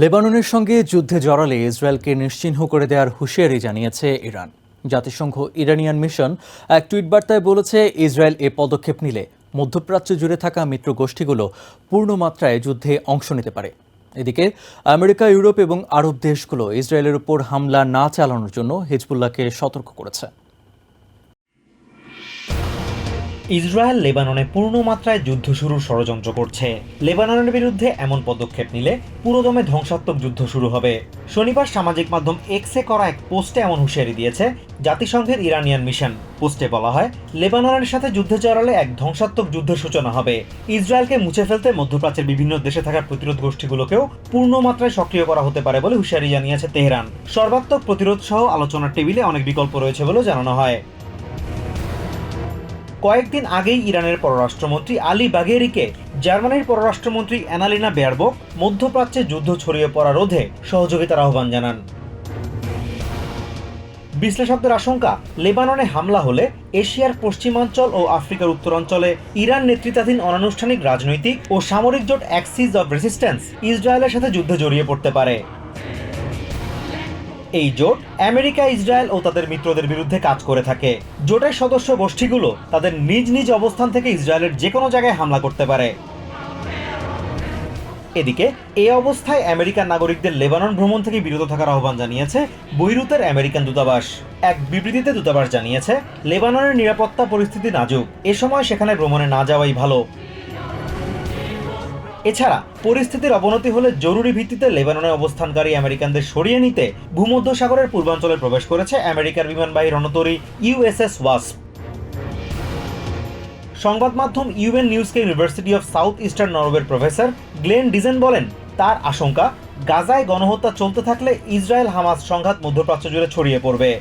লেবাননের সঙ্গে যুদ্ধে জড়ালে ইসরায়েলকে নিশ্চিহ্ন করে দেওয়ার হুঁশিয়ারি জানিয়েছে ইরান। জাতিসংঘ ইরানিয়ান মিশন এক টুইট বার্তায় বলেছে, ইসরায়েল এ পদক্ষেপ নিলে মধ্যপ্রাচ্য জুড়ে থাকা মিত্র গোষ্ঠীগুলো পূর্ণ মাত্রায় যুদ্ধে অংশ নিতে পারে। এদিকে, আমেরিকা, ইউরোপ এবং আরব দেশগুলো ইসরায়েলের উপর হামলা না চালানোর জন্য হিজবুল্লাহকে সতর্ক করেছে। ইসরায়েল লেবাননে পূর্ণ মাত্রায় যুদ্ধ শুরুর ষড়যন্ত্র করছে। লেবাননের বিরুদ্ধে এমন পদক্ষেপ নিলে পুরোদমে ধ্বংসাত্মক যুদ্ধ শুরু হবে। শনিবার সামাজিক মাধ্যম এক্সে করা এক পোস্টে এমন হুঁশিয়ারি দিয়েছে, জাতিসংঘের ইরানিয়ান মিশন। পোস্টে বলা হয়, লেবাননের সাথে যুদ্ধে জড়ালে এক ধ্বংসাত্মক যুদ্ধের সূচনা হবে। ইসরায়েলকে মুছে ফেলতে মধ্যপ্রাচ্যের বিভিন্ন দেশে থাকা প্রতিরোধ গোষ্ঠীগুলোকেও পূর্ণ মাত্রায় সক্রিয় করা হতে পারে বলে হুঁশিয়ারি জানিয়েছে তেহরান। সর্বাত্মক প্রতিরোধ সহ আলোচনার টেবিলে অনেক বিকল্প রয়েছে বলেও জানানো হয়। কয়েকদিন আগেই ইরানের পররাষ্ট্রমন্ত্রী আলী বাগেরিকে জার্মানির পররাষ্ট্রমন্ত্রী অ্যানালিনা বেয়ারবক মধ্যপ্রাচ্যে যুদ্ধ ছড়িয়ে পড়া রোধে সহযোগিতার আহ্বান জানান। বিশ্লেষকদের আশঙ্কা, লেবাননে হামলা হলে এশিয়ার পশ্চিমাঞ্চল ও আফ্রিকার উত্তরাঞ্চলে ইরান নেতৃত্বাধীন অনানুষ্ঠানিক রাজনৈতিক ও সামরিক জোট অ্যাক্সিস অব রেসিস্ট্যান্স ইসরায়েলের সাথে যুদ্ধে জড়িয়ে পড়তে পারে। এই জোট আমেরিকা, ইসরায়েল ও তাদের মিত্রদের বিরুদ্ধে কাজ করে থাকে। জোটের সদস্য গোষ্ঠীগুলো তাদের নিজ নিজ অবস্থান থেকে ইসরায়েলের যে কোনো জায়গায় হামলা করতে পারে। এদিকে এই অবস্থায় আমেরিকান নাগরিকদের লেবানন ভ্রমণ থেকে বিরত থাকার আহ্বান জানিয়েছে বৈরুতের আমেরিকান দূতাবাস। এক বিবৃতিতে দূতাবাস জানিয়েছে, লেবাননের নিরাপত্তা পরিস্থিতি নাজুক। এ সময় সেখানে ভ্রমণে না যাওয়াই ভালো। এছাড়া পরিস্থিতির অবনতি হলে জরুরি ভিত্তিতে লেবাননে অবস্থানকারী আমেরিকানদের সরিয়ে নিতে ভূমধ্য সাগরের পূর্বাঞ্চলে প্রবেশ করেছে আমেরিকার বিমানবাহী রণতরী ইউএসএস ওয়াস্প। সংবাদ মাধ্যম ইউএন নিউজকে ইউনিভার্সিটি অফ সাউথ ইস্টার্ন নরওয়ের প্রফেসর গ্লেন ডিজেন বলেন, তার আশঙ্কা গাজায় গণহত্যা চলতে থাকলে ইসরায়েল হামাস সংঘাত মধ্যপ্রাচ্য জুড়ে ছড়িয়ে পড়বে.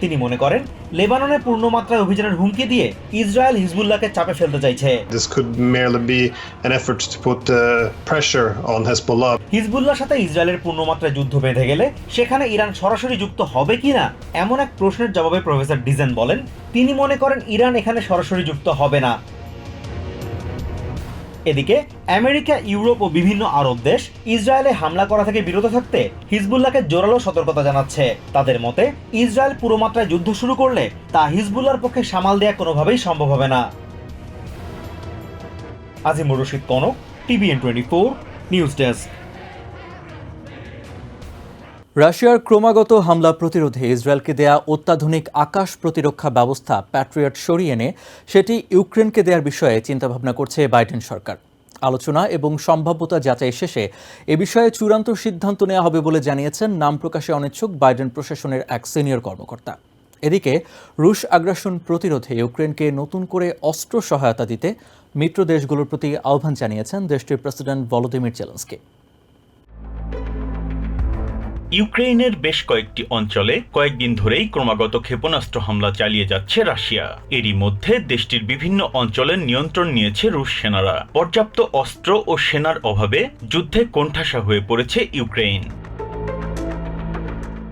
তিনি মনে করেন লেবাননে পূর্ণমাত্রায় অভিযানের হুমকি দিয়ে ইসরায়েল হিজবুল্লাহকে চাপে ফেলতে চাইছে uh. হিজবুল্লাহর সাথে ইসরায়েলের পূর্ণমাত্রায় যুদ্ধ বেঁধে গেলে সেখানে ইরান সরাসরি যুক্ত হবে কিনা এমন এক প্রশ্নের জবাবে প্রফেসর ডিজেন বলেন তিনি মনে করেন ইরান এখানে সরাসরি যুক্ত হবে না এদিকে, আমেরিকা, ইউরোপ ও বিভিন্ন আরব দেশ ইসরায়েলে হামলা করা থেকে বিরত থাকতে হিজবুল্লাহকে জোরালো সতর্কতা জানাচ্ছে। তাদের মতে, ইসরায়েল পুরোমাত্রায় যুদ্ধ শুরু করলে তা হিজবুল্লার পক্ষে সামাল দেয়া কোনোভাবেই সম্ভব হবে না। Azimur Rashid Konok, TVN twenty four, news desk. রাশিয়ার ক্রমাগত হামলা প্রতিরোধে ইসরায়েলকে দেয়া অত্যাধুনিক আকাশ প্রতিরক্ষা ব্যবস্থা প্যাট্রিয়ট সরিয়ে এনে সেটি ইউক্রেনকে দেওয়ার বিষয়ে চিন্তাভাবনা করছে বাইডেন সরকার। আলোচনা এবং সম্ভাব্যতা যাচাই শেষে এ বিষয়ে চূড়ান্ত সিদ্ধান্ত নেওয়া হবে বলে জানিয়েছেন নাম প্রকাশে অনিচ্ছুক বাইডেন প্রশাসনের এক সিনিয়র কর্মকর্তা। এদিকে, রুশ আগ্রাসন প্রতিরোধে ইউক্রেনকে নতুন করে অস্ত্র সহায়তা দিতে মিত্র দেশগুলোর প্রতি আহ্বান জানিয়েছেন দেশটির প্রেসিডেন্ট ভলোদিমির জেলেন্সকি। ইউক্রেনের বেশ কয়েকটি অঞ্চলে কয়েকদিন ধরেই ক্রমাগত ক্ষেপণাস্ত্র হামলা চালিয়ে যাচ্ছে রাশিয়া। এরই মধ্যে দেশটির বিভিন্ন অঞ্চলের নিয়ন্ত্রণ নিয়েছে রুশ সেনারা। পর্যাপ্ত অস্ত্র ও সেনার অভাবে যুদ্ধে কোণঠাসা হয়ে পড়েছে ইউক্রেন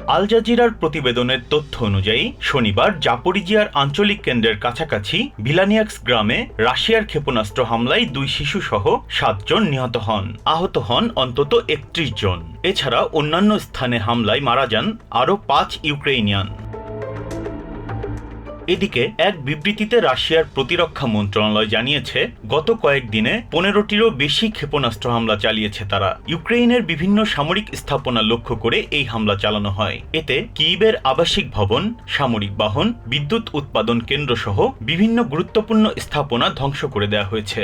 আল জাজিরার প্রতিবেদনের তথ্য অনুযায়ী, শনিবার জাপরিজিয়ার আঞ্চলিক কেন্দ্রের কাছাকাছি ভিলানিয়াক্স গ্রামে রাশিয়ার ক্ষেপণাস্ত্র হামলায় দুই শিশু সহ সাতজন নিহত হন। আহত হন অন্তত একত্রিশ জন। এছাড়া অন্যান্য স্থানে হামলায় মারা যান আরও পাঁচ ইউক্রেইনিয়ান। এদিকে এক বিবৃতিতে রাশিয়ার প্রতিরক্ষা মন্ত্রণালয় জানিয়েছে, গত কয়েকদিনে পনেরোটিরও বেশি ক্ষেপণাস্ত্র হামলা চালিয়েছে তারা। ইউক্রেইনের বিভিন্ন সামরিক স্থাপনা লক্ষ্য করে এই হামলা চালানো হয়। এতে কিবের আবাসিক ভবন, সামরিক বাহন, বিদ্যুৎ উৎপাদন কেন্দ্র সহ বিভিন্ন গুরুত্বপূর্ণ স্থাপনা ধ্বংস করে দেওয়া হয়েছে।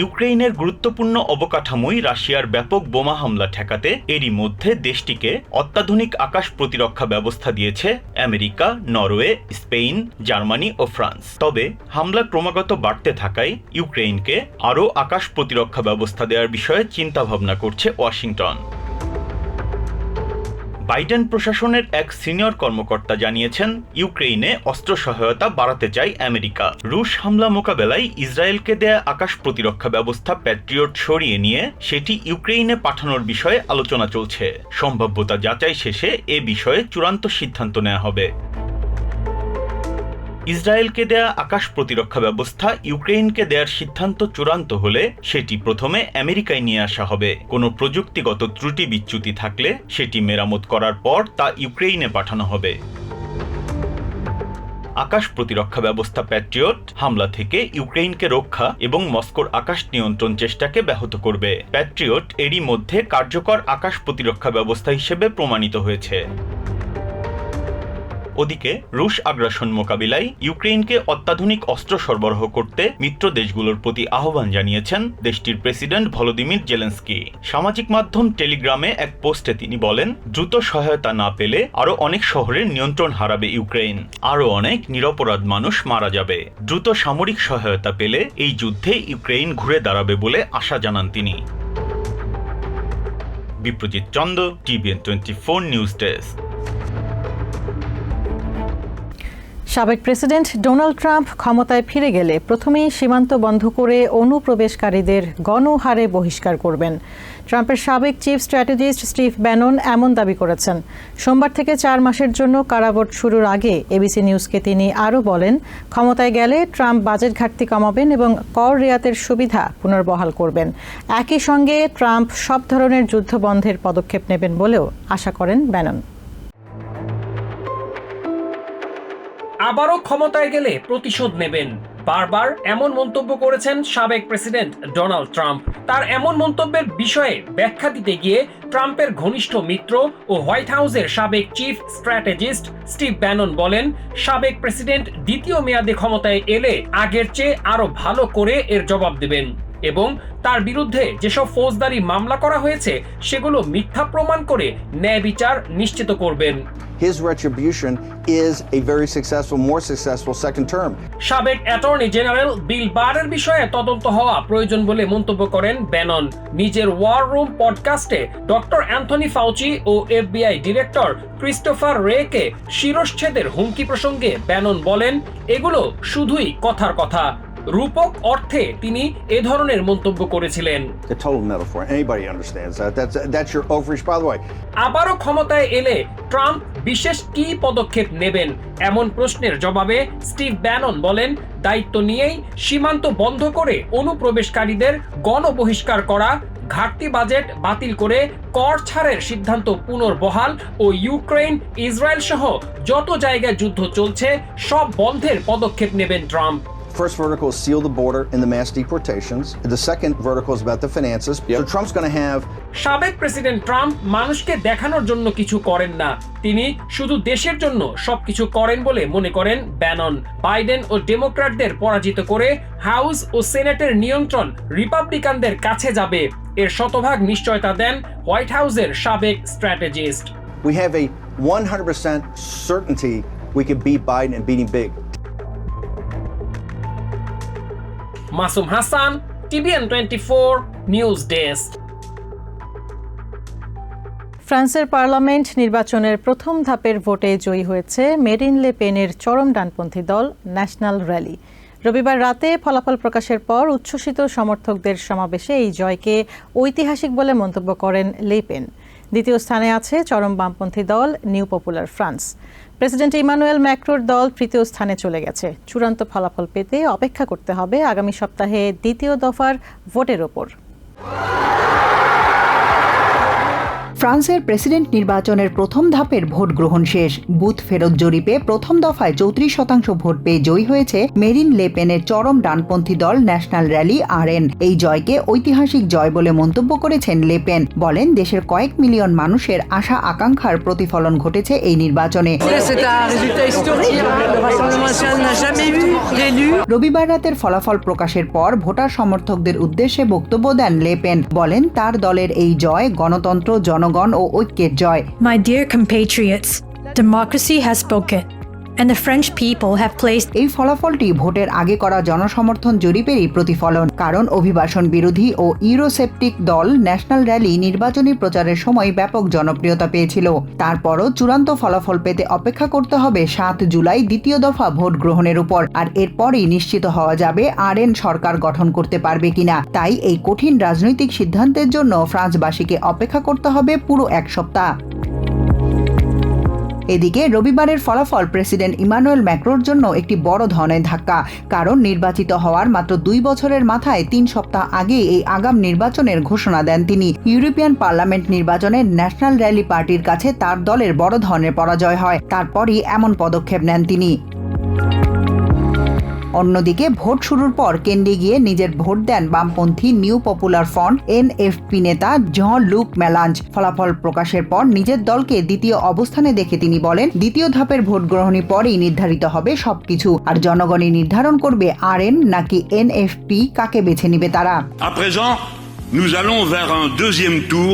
ইউক্রেনের গুরুত্বপূর্ণ অবকাঠামোই রাশিয়ার ব্যাপক বোমা হামলা ঠেকাতে এরই মধ্যে দেশটিকে অত্যাধুনিক আকাশ প্রতিরক্ষা ব্যবস্থা দিয়েছে আমেরিকা, নরওয়ে, স্পেন, জার্মানি ও ফ্রান্স। তবে হামলা ক্রমাগত বাড়তে থাকায় ইউক্রেইনকে আরও আকাশ প্রতিরক্ষা ব্যবস্থা দেওয়ার বিষয়ে চিন্তাভাবনা করছে ওয়াশিংটন। বাইডেন প্রশাসনের এক সিনিয়র কর্মকর্তা জানিয়েছেন, ইউক্রেইনে অস্ত্র সহায়তা বাড়াতে চায় আমেরিকা। রুশ হামলা মোকাবেলায় ইসরায়েলকে দেয়া আকাশ প্রতিরক্ষা ব্যবস্থা প্যাট্রিয়ট সরিয়ে নিয়ে সেটি ইউক্রেইনে পাঠানোর বিষয়ে আলোচনা চলছে। সম্ভাব্যতা যাচাই শেষে এ বিষয়ে চূড়ান্ত সিদ্ধান্ত নেওয়া হবে। ইসরায়েলকে দেয়া আকাশ প্রতিরক্ষা ব্যবস্থা ইউক্রেইনকে দেওয়ার সিদ্ধান্ত চূড়ান্ত হলে সেটি প্রথমে আমেরিকায় নিয়ে আসা হবে। কোনো প্রযুক্তিগত ত্রুটি বিচ্যুতি থাকলে সেটি মেরামত করার পর তা ইউক্রেইনে পাঠানো হবে। আকাশ প্রতিরক্ষা ব্যবস্থা প্যাট্রিয়ট হামলা থেকে ইউক্রেইনকে রক্ষা এবং মস্কোর আকাশ নিয়ন্ত্রণ চেষ্টাকে ব্যাহত করবে। প্যাট্রিয়ট এরই মধ্যে কার্যকর আকাশ প্রতিরক্ষা ব্যবস্থা হিসেবে প্রমাণিত হয়েছে। ওদিকে রুশ আগ্রাসন মোকাবিলায় ইউক্রেইনকে অত্যাধুনিক অস্ত্র সরবরাহ করতে মিত্র দেশগুলোর প্রতি আহ্বান জানিয়েছেন দেশটির প্রেসিডেন্ট ভলোদিমির জেলেন্সকি। সামাজিক মাধ্যম টেলিগ্রামে এক পোস্টে তিনি বলেন, দ্রুত সহায়তা না পেলে আরও অনেক শহরের নিয়ন্ত্রণ হারাবে ইউক্রেইন। আরও অনেক নিরপরাধ মানুষ মারা যাবে। দ্রুত সামরিক সহায়তা পেলে এই যুদ্ধে ইউক্রেইন ঘুরে দাঁড়াবে বলে আশা জানান তিনি। Biprojit Chanda TVN twenty four news desk. সাবেক প্রেসিডেন্ট ডোনাল্ড ট্রাম্প ক্ষমতায় ফিরে গেলে প্রথমেই সীমান্ত বন্ধ করে অনুপ্রবেশকারীদের গণহারে বহিষ্কার করবেন। ট্রাম্পের সাবেক চিফ স্ট্র্যাটেজিস্ট স্টিভ ব্যানন এমন দাবি করেছেন। সোমবার থেকে চার মাসের জন্য কারাবট শুরুর আগে এবিসি নিউজকে তিনি আরও বলেন, ক্ষমতায় গেলে ট্রাম্প বাজেট ঘাটতি কমাবেন এবং কর রেয়াতের সুবিধা পুনর্বহাল করবেন। একই সঙ্গে ট্রাম্প সব ধরনের যুদ্ধ বন্ধের পদক্ষেপ নেবেন বলেও আশা করেন ব্যানন। আবারও ক্ষমতায় গেলে প্রতিশোধ নেবেন। বারবার এমন মন্তব্য করেছেন সাবেক প্রেসিডেন্ট ডোনাল্ড ট্রাম্প। তার এমন মন্তব্যের বিষয়ে ব্যাখ্যা দিতে গিয়ে ট্রাম্পের ঘনিষ্ঠ মিত্র ও হোয়াইট হাউসের সাবেক চিফ স্ট্র্যাটেজিস্ট স্টিভ ব্যানন বলেন, সাবেক প্রেসিডেন্ট দ্বিতীয় মেয়াদে ক্ষমতায় এলে আগের চেয়ে আরও ভালো করে এর জবাব দেবেন। এবং তার বিরুদ্ধে যেসব ফৌজদারি মামলা করা হয়েছে সেগুলো মিথ্যা প্রমাণ করে ন্যায় বিচার নিশ্চিত করবেন। His retribution is a very successful, more successful second term. সাবেক অ্যাটর্নি জেনারেল বিল বারের বিষয়ে তদন্ত হওয়া প্রয়োজন বলে মন্তব্য করেন ব্যানন। নিজের ওয়ার রুম পডকাস্টে ডক্টর অ্যান্থনি ফাউচি ও এফবিআই ডিরেক্টর ক্রিস্টোফার রেকে শিরশ্ছেদের হুমকি প্রসঙ্গে ব্যানন বলেন এগুলো শুধুই কথার কথা। রূপক অর্থে তিনি এ ধরনের মন্তব্য করেছিলেন। আবারও ক্ষমতায় এলে ট্রাম্প বিশেষ কি পদক্ষেপ নেবেন? এমন প্রশ্নের জবাবে স্টিভ ব্যানন বলেন দায়িত্ব নিয়েই সীমান্ত বন্ধ করে অনুপ্রবেশকারীদের গণবহিষ্কার করা ঘাটতি বাজেট বাতিল করে কর ছাড়ের সিদ্ধান্ত পুনর্বহাল ও ইউক্রেন ইসরায়েল সহ যত জায়গায় যুদ্ধ চলছে সব বন্ধের পদক্ষেপ নেবেন Trump. First vertical is seal the border in the mass deportations. The second vertical is about the finances. Yep. So Trump's going to have সাবেক প্রেসিডেন্ট ট্রাম্প মানুষকে দেখানোর জন্য কিছু করেন না তিনি শুধু দেশের জন্য সবকিছু করেন বলে মনে করেন ব্যানন বাইডেন ও ডেমোক্র্যাটদের পরাজিত করে হাউস ও সেনেটের নিয়ন্ত্রণ রিপাবলিকানদের কাছে যাবে এর শতভাগ নিশ্চয়তা দেন হোয়াইট হাউসের সাবেক strategist we have a 100% certainty we can beat Biden and beat him big. Masum Hasan, TVN twenty four, news desk. ফ্রান্সের পার্লামেন্ট নির্বাচনের প্রথম ধাপের ভোটে জয়ী হয়েছে মেরিন লে পেনের চরম ডানপন্থী দল ন্যাশনাল র্যালি। রবিবার রাতে ফলাফল প্রকাশের পর উচ্ছ্বসিত সমর্থকদের সমাবেশে এই জয়কে ঐতিহাসিক বলে মন্তব্য করেন লে পেন। দ্বিতীয় স্থানে আছে চরম বামপন্থী দল, new popular France. President Emmanuel ম্যাক্রোর দল তৃতীয় স্থানে চলে গেছে। চূড়ান্ত ফলাফল পেতে অপেক্ষা করতে হবে আগামী সপ্তাহে দ্বিতীয় দফার ভোটের ওপর। ফ্রান্সের প্রেসিডেন্ট নির্বাচনের প্রথম ধাপের ভোট গ্রহণ শেষ। বুথ ফেরত জরিপে প্রথম দফায় চৌত্রিশ শতাংশ ভোট পেয়ে জয়ী হয়েছে মেরিন লেপেনের চরম ডানপন্থী দল ন্যাশনাল র্যালি আরএন এই জয়কে ঐতিহাসিক জয় বলে মন্তব্য করেছেন লেপেন বলেন দেশের কয়েক মিলিয়ন মানুষের আশা আকাঙ্ক্ষার প্রতিফলন ঘটেছে এই নির্বাচনে. রবিবার রাতের ফলাফল প্রকাশের পর ভোটার সমর্থকদের উদ্দেশ্যে বক্তব্য দেন লেপেন বলেন তার দলের এই জয় গণতন্ত্র জনগণ ও ঐক্যের জয় My dear compatriots, democracy has spoken, And the French people have placed এই ফলাফলটি ভোটের আগে করা জনসমর্থন জরিপেরই প্রতিফলন। কারণ অভিবাসন বিরোধী ও ইউরোসেপ্টিক দল ন্যাশনাল র্যালি নির্বাচনী প্রচারের সময় ব্যাপক জনপ্রিয়তা পেয়েছিল। তারপরও চূড়ান্ত ফলাফল পেতে অপেক্ষা করতে হবে সাত জুলাই দ্বিতীয় দফা ভোট গ্রহণের উপর। আর এরপরই নিশ্চিত হওয়া যাবে আর এন সরকার গঠন করতে পারবে কিনা। তাই এই কঠিন রাজনৈতিক সিদ্ধান্তের জন্য ফ্রান্সবাসীকে অপেক্ষা করতে হবে পুরো এক সপ্তাহ। এদিকে রবিবারের ফলাফল প্রেসিডেন্ট ইমানুয়েল ম্যাক্রোর জন্য একটি বড় ধরনের ধাক্কা, কারণ নির্বাচিত হওয়ার মাত্র দুই বছরের মাথায় তিন সপ্তাহ আগে এই আগাম নির্বাচনের ঘোষণা দেন তিনি। ইউরোপিয়ান পার্লামেন্ট নির্বাচনে ন্যাশনাল র্যালি পার্টির কাছে তার দলের বড় ধরনের পরাজয় হয়, তারপরই এমন পদক্ষেপ নেন তিনি। অন্যদিকে, ভোট শুরুর পর কেন্দ্রে গিয়ে নিজের ভোট দেন বামপন্থী নিউ পপুলার ফ্রন্ট এনএফপি নেতা জন লুক মেলাঞ্জ। ফলাফল প্রকাশের পর নিজের দলকে দ্বিতীয় অবস্থানে দেখে তিনি বলেন, দ্বিতীয় ধাপের ভোট গ্রহণের পরেই নির্ধারিত হবে সবকিছু। আর জনগণই নির্ধারণ করবে আর এন নাকি এনএফপি, কাকে বেছে নিবে তারা? Nous allons vers un deuxième tour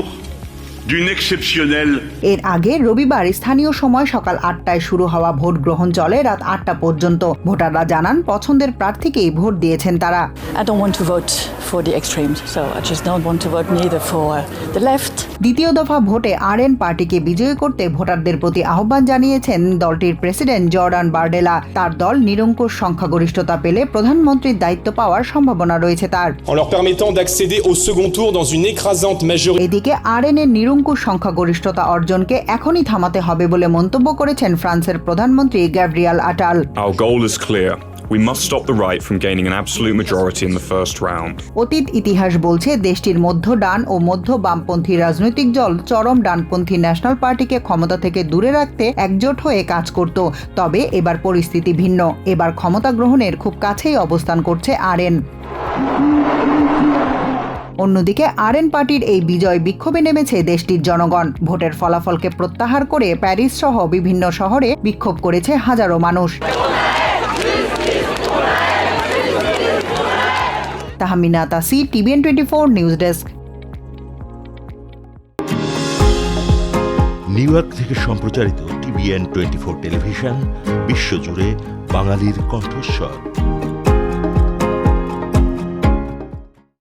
এর আগে রবিবার স্থানীয় সময় সকাল আটটায় শুরু হওয়া ভোট গ্রহণ চলে রাত আটটা পর্যন্ত। ভোটাররা জানান পছন্দের প্রার্থীকেই ভোট দিয়েছেন তারা। I don't want to vote for the extremes, so I just don't want to vote neither for the left. দ্বিতীয় দফা ভোটে আর এন পার্টিকে বিজয়ী করতে ভোটারদের প্রতি আহ্বান জানিয়েছেন দলটির প্রেসিডেন্ট জর্ডান বার্ডেলা। তার দল নিরঙ্কুশ সংখ্যাগরিষ্ঠতা পেলে প্রধানমন্ত্রীর দায়িত্ব পাওয়ার সম্ভাবনা রয়েছে তার। En leur permettant d'accéder au second tour dans une écrasante majorité. এদিকে আর এন এর নিরঙ্কুশ সংখ্যাগরিষ্ঠতা অর্জনকে এখনই থামাতে হবে বলে মন্তব্য করেছেন ফ্রান্সের প্রধানমন্ত্রী Gabriel Attal Our goal is clear. We must stop the right from gaining an absolute majority in the first round. অতীত ইতিহাস বলছে দেশটির মধ্য ডান ও মধ্য বামপন্থী রাজনৈতিক দল চরম ডানপন্থী ন্যাশনাল পার্টিকে ক্ষমতা থেকে দূরে রাখতে একজোট হয়ে কাজ করত তবে এবার পরিস্থিতি ভিন্ন এবার ক্ষমতা গ্রহণের খুব কাছেই অবস্থান করছে আরএন অন্যদিকে আরএন পার্টির এই বিজয় বিক্ষোভে নেমেছে দেশটির জনগণ। ভোটের ফলাফলকে প্রত্যাহার করে প্যারিস সহ বিভিন্ন শহরে বিক্ষোভ করেছে হাজারো মানুষ। Tahmina Tasi TVN twenty four news desk. New York থেকে সম্প্রচারিত টিভিএন টোয়েন্টি ফোর টেলিভিশন, বিশ্বজুড়ে বাঙালির কণ্ঠস্বর।